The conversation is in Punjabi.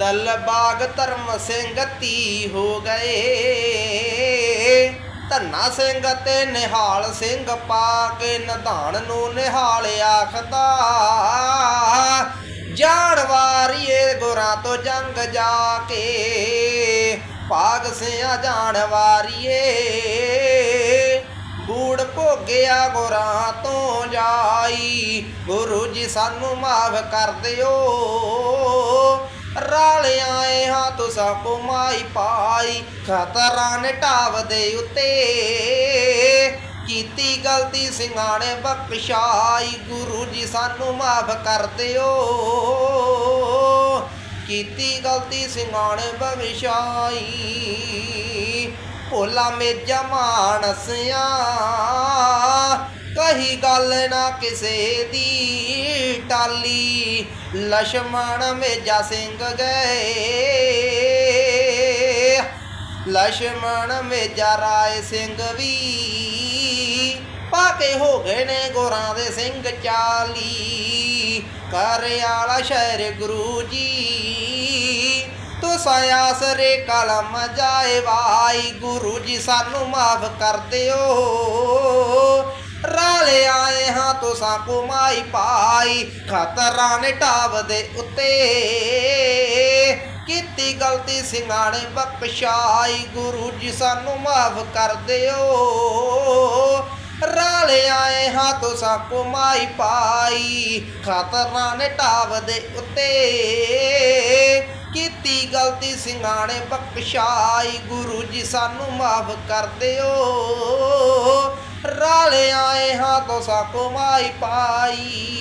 ਦਲ ਬਾਗ ਧਰਮ ਸਿੰਘ ਤੀ ਹੋ ਗਏ। ਧੰਨਾ ਸਿੰਘ ਤੇ ਨਿਹਾਲ ਸਿੰਘ ਪਾ ਕੇ ਨਿਧਾਨ ਨੂੰ ਨਿਹਾਲ ਆਖਦਾ। ਜਾਣ ਵਾਰੀਏ ਗੁਰਾਂ ਤੋਂ ਜੰਗ ਜਾ ਕੇ, ਭਾਗ ਸਿਆ ਜਾਣ ਵਾਰੀਏ। ਬੂੜ ਭੋਗਿਆ ਗੁਰਾਂ ਤੋਂ ਜਾਈ, ਗੁਰੂ ਜੀ ਸਾਨੂੰ ਮਾਫ ਕਰ ਦਿਓ। ਰਲ ਤੁਸਾਂ ਕੋ ਪਾਈ, ਖਤਰਾਂ ਨੇ ਢਾਵ ਦੇ ਉੱਤੇ। ਕੀਤੀ ਗਲਤੀ ਸਿੰਘਾਣੇ ਬਖਸ਼ਾਈ, ਗੁਰੂ ਜੀ ਸਾਨੂੰ ਮਾਫ ਕਰ ਦਿਓ। ਕੀਤੀ ਗਲਤੀ ਸਿੰਘਾਣੇ ਬਖਸ਼ਾਈ, ਭੋਲਾ ਮੇਜਾ ਮਾਨਸਿਆ। ਕਹੀ ਗੱਲ ਨਾ ਕਿਸੇ ਦੀ, ਟਾਲੀ ਲਛਮਣ ਮੇਜਾ ਸਿੰਘ ਗਏ। ਲਛਮਣ ਮੇਜਾ ਰਾਏ ਸਿੰਘ ਵੀ ਪਾਕੇ ਹੋ ਗਏ ਨੇ ਗੋਰਾਂ ਦੇ ਸਿੰਘ ਚਾਲੀ। ਕਰਿਆਲਾ ਸ਼ਹਿਰ ਗੁਰੂ ਜੀ, ਤੁਸਾਂ ਆਸਰੇ ਕਲਮ ਜਾਏ ਵਾਈ ਗੁਰੂ ਜੀ ਸਾਨੂੰ ਮਾਫ ਕਰ ਦਿਓ। ਰਾਲੇ ਆਏ ਹਾਂ ਤੁਸਾਂ ਕੁਮਾਈ ਪਾਈ। ਖਤਰਾਂ ਨੇ ਢਾਬ ਦੇ ਉੱਤੇ। ਕੀਤੀ ਗਲਤੀ ਸਿੰਘਾਣੇ ਬਖਸ਼ਾਈ, ਗੁਰੂ ਜੀ ਸਾਨੂੰ ਮਾਫ ਕਰ ਦਿਓ। ਰਾਲੇ ਆਏ ਹਾਂ ਤੁਸਾਂ ਕੁਮਾਈ ਪਾਈ, ਖਤਰਾਂ ਨੇ ਢਾਬ ਦੇ ਉੱਤੇ। ਕੀਤੀ ਗਲਤੀ ਸਿੰਘਾਣੇ ਬਖਸ਼ਾਈ, ਗੁਰੂ ਜੀ ਸਾਨੂੰ ਮਾਫ ਕਰ ਦਿਓ। ਰਾਲੇ ਆਏ ਹਾਂ ਤੁਸਾਂ ਕੁਮਾਈ ਪਾਈ।